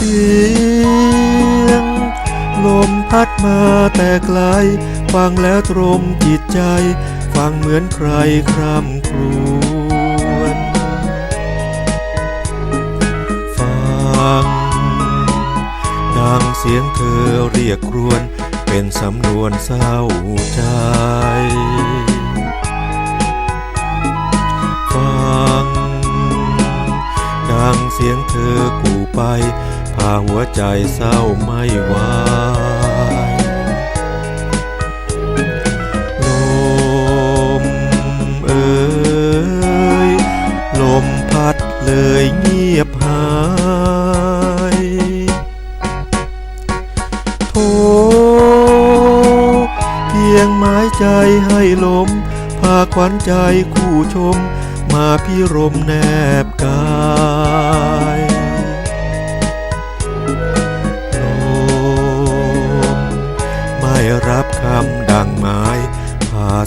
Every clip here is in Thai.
สียง ลมพัดมาแต่ไกล ฟังแล้วตรมจิตใจ ฟังเหมือนใครคร่ำครวญฟัง ดังเสียงเธอเรียกครวญเป็นสำนวนเศร้าใจฟัง ดังเสียงเธอกูไป พาหัวใจเศร้าไม่ไหวลมเอ่ยลมพัดเลยเงียบหายโทเพียงไม้ใจให้ลม พาขวัญใจคู่ชม มาพิรมแนบกาย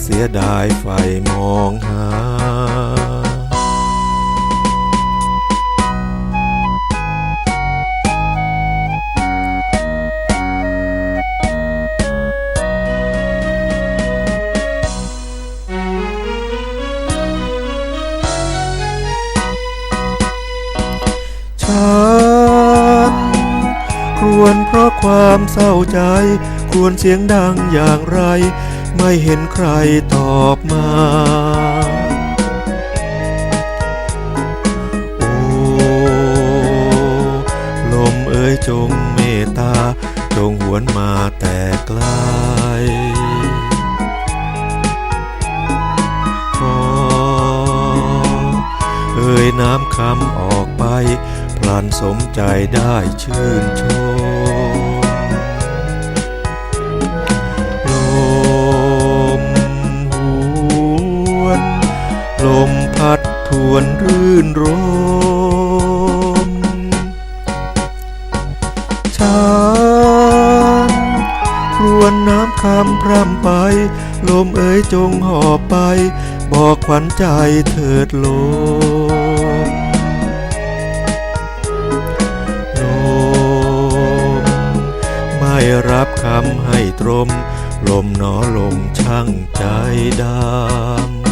เสียดายไฟมองหา ฉันครวญเพราะความเศร้าใจ ควญเสียงดังอย่างไร ไม่เห็นใครตอบมา โอ้ลมเอ๋ยจงเมตตา จงหวนมาแต่ไกลขอเอ่ยน้ำคำออกไป พลันสมใจได้ชื่นชม พัดทวนรื่นรมฉันครวนน้ำคำพร่ำไป ลมเอ๋ยจงหอบไป บอกขวัญใจเถิดลมลมไม่รับคำให้ตรม ลมหนอลมช่างใจดำ